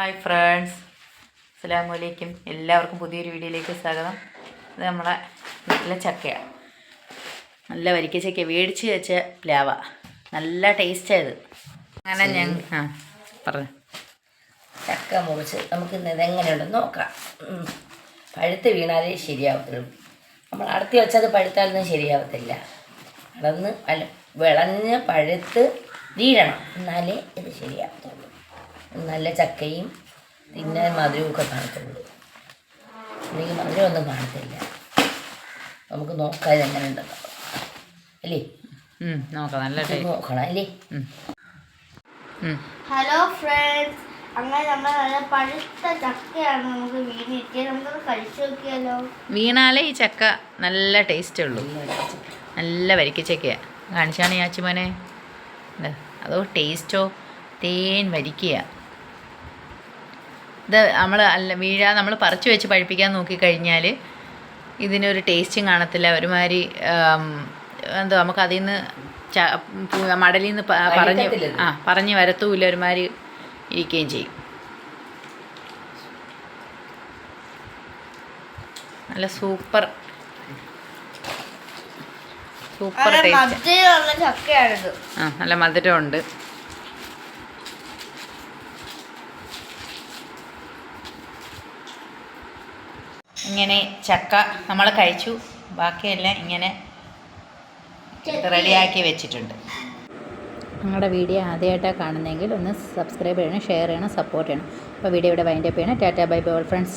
Hi friends. അസ്സലാമു അലൈക്കും എല്ലാവർക്കും പുതിയൊരു വീഡിയോയിലേക്ക് സ്വാഗതം. ഇത് നമ്മളെ നല്ല ചക്കയാണ് നല്ല വരിക്ക ചക്ക മേടിച്ച് വെച്ച പ്ലാവ. നല്ല ടേസ്റ്റായത് അങ്ങനെ ഞാൻ ആ പറഞ്ഞു. ചക്ക മുറിച്ച് നമുക്ക് ഇന്ന് ഇതെങ്ങനെയുണ്ടെന്ന് നോക്കാം. പഴുത്ത് വീണാലേ ശരിയാവത്തുള്ളൂ. നമ്മൾ അടുത്ത് വെച്ചത് പഴുത്താലൊന്നും ശരിയാവത്തില്ല. അടന്ന് അല്ല വിളഞ്ഞ് പഴുത്ത് വീഴണം. എന്നാലേ ഇത് ശരിയാവത്തുള്ളൂ. നല്ല ചക്കയും പിന്നെ മധുരവും ഒക്കെ കാണത്തുള്ളൂ. അല്ലെങ്കിൽ മധുരമൊന്നും കാണത്തില്ല. നമുക്ക് നോക്കാം ഇതെങ്ങനെ ഉണ്ടെന്ന് അല്ലേ? ഉം, നോക്കാം. നല്ല ഇത് ടേസ്റ്റ്. നോക്കണം അല്ലേ? Hello friends. അങ്ങനെ നമ്മൾ നല്ല പഴുത്ത ചക്കയാണ് നമുക്ക് വീണിട്ട് നമുക്കത് കഴിച്ചു നോക്കിയാലോ? വീണാലേ ഈ ചക്ക നല്ല ടേസ്റ്റ് ഉള്ളൂ. നല്ല വരിക്ക ചക്കയാണ് കാണിച്ചാണ് ഈ ആച്ചുമോനെ അതോ ടേസ്റ്റോ? തേൻ വരിക്കുക ഇത് നമ്മൾ അല്ല വീഴാ നമ്മൾ പറിച്ചു വെച്ച് പഴിപ്പിക്കാൻ നോക്കിക്കഴിഞ്ഞാൽ ഇതിനൊരു ടേസ്റ്റും കാണത്തില്ല. ഒരുമാതിരി എന്തോ നമുക്ക് അതിൽ നിന്ന് മടലിൽ നിന്ന് പറഞ്ഞ്. ആ പറഞ്ഞ് വരത്തുമില്ല ഒരുമാതിരി ഇരിക്കുകയും ചെയ്യും. നല്ല സൂപ്പർ. സൂപ്പർ ടേസ്റ്റ് ആ നല്ല മധുരമുണ്ട്. ഇങ്ങനെ ചക്ക നമ്മൾ കഴിച്ചു. ബാക്കിയെല്ലാം ഇങ്ങനെ റെഡിയാക്കി വെച്ചിട്ടുണ്ട്. ഞങ്ങളുടെ വീഡിയോ ആദ്യമായിട്ടാണ് കാണുന്നതെങ്കിൽ ഒന്ന് സബ്സ്ക്രൈബ് ചെയ്യണം ഷെയർ ചെയ്യണം സപ്പോർട്ട് ചെയ്യണം. അപ്പോൾ വീഡിയോ ഇവിടെ വൈൻഡപ്പ് ചെയ്യണം. ടാറ്റാ ബൈ ബോൾ ഫ്രണ്ട്സ്.